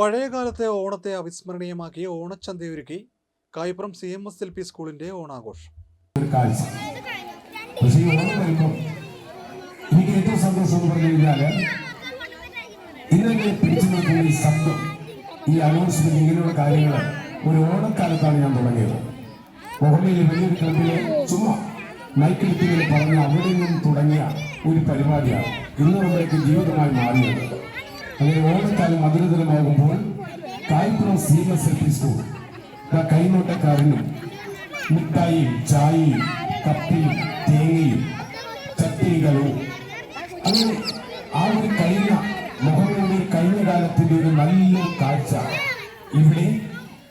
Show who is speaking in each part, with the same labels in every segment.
Speaker 1: പഴയകാലത്തെ ഓണത്തെ അവിസ്മരണീയമാക്കി ഓണച്ചന്തയൊരുക്കി Kayippuram C M S L P സ്കൂളിന്റെ ഓണാഘോഷം.
Speaker 2: ഈ കാര്യങ്ങൾ ഒരു ഓണക്കാലത്താണ് ഞാൻ ചുമ്മാ പറഞ്ഞ അവിടെ നിന്നും തുടങ്ങിയ ഒരു പരിപാടിയാണ് ഇന്ന് നമ്മളേക്ക് ജീവിതമായി മാറിയത്. അങ്ങനെ ഓണക്കാലം മധുരതരമാകുമ്പോൾ Kaypuram C S L P school കൈനോട്ടക്കാരനും മിഠായിയും ചായയും കപ്പിയും തേങ്ങയും ചട്ടികളും അങ്ങനെ ആ ഒരു കഴിഞ്ഞ മുഹമ്മയുടെ കഴിഞ്ഞ കാലത്തിന്റെ ഒരു നല്ല കാഴ്ച. ഇവിടെ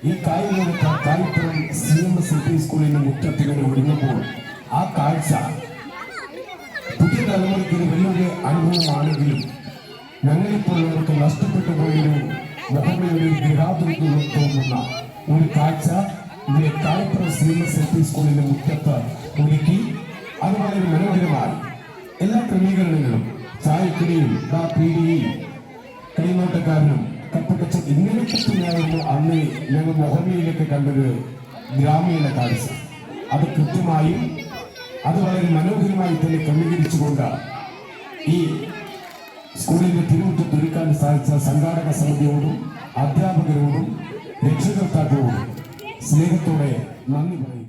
Speaker 2: ഈ Kayalode Kaypuram C M S L P സ്കൂളിന്റെ മുറ്റത്തിങ്ങനെ ഒരുങ്ങുമ്പോൾ ആ കാഴ്ച പുതിയ തലമുറയ്ക്ക് ഒരു വലിയൊരു അനുഭവമാണെങ്കിലും ഞങ്ങളിപ്പോഴുള്ളവർക്ക് നഷ്ടപ്പെട്ടു പോയൊരു മുഹമ്മയുടെ ഗൃഹാതുരത്വം തോന്നുന്ന ഒരു കാഴ്ച ഇവിടെ Kayappuram C M S L P സ്കൂളിന്റെ മുറ്റത്ത് ഒരുക്കി. അത് വളരെ മനോഹരമായി എല്ലാ ക്രമീകരണങ്ങളും ചായക്കുടിയും ദാ പീടിയും കൈനോട്ടക്കാരനും കപ്പക്കച്ച തന്നെയായിരുന്നു അന്ന് ഞങ്ങൾ മൊഹമ്മയിലൊക്കെ കണ്ടൊരു ഗ്രാമീണ കാഴ്ച. അത് കൃത്യമായും അത് വളരെ മനോഹരമായി തന്നെ ക്രമീകരിച്ചുകൊണ്ട് ഈ സ്കൂളിന്റെ തിരുമുറ്റത്ത് ഒരുക്കാൻ സാധിച്ച സംഘാടക സമിതിയോടും അധ്യാപകരോടും രക്ഷകർത്താക്കളോടും സ്നേഹത്തോടെ നന്ദി പറയുന്നു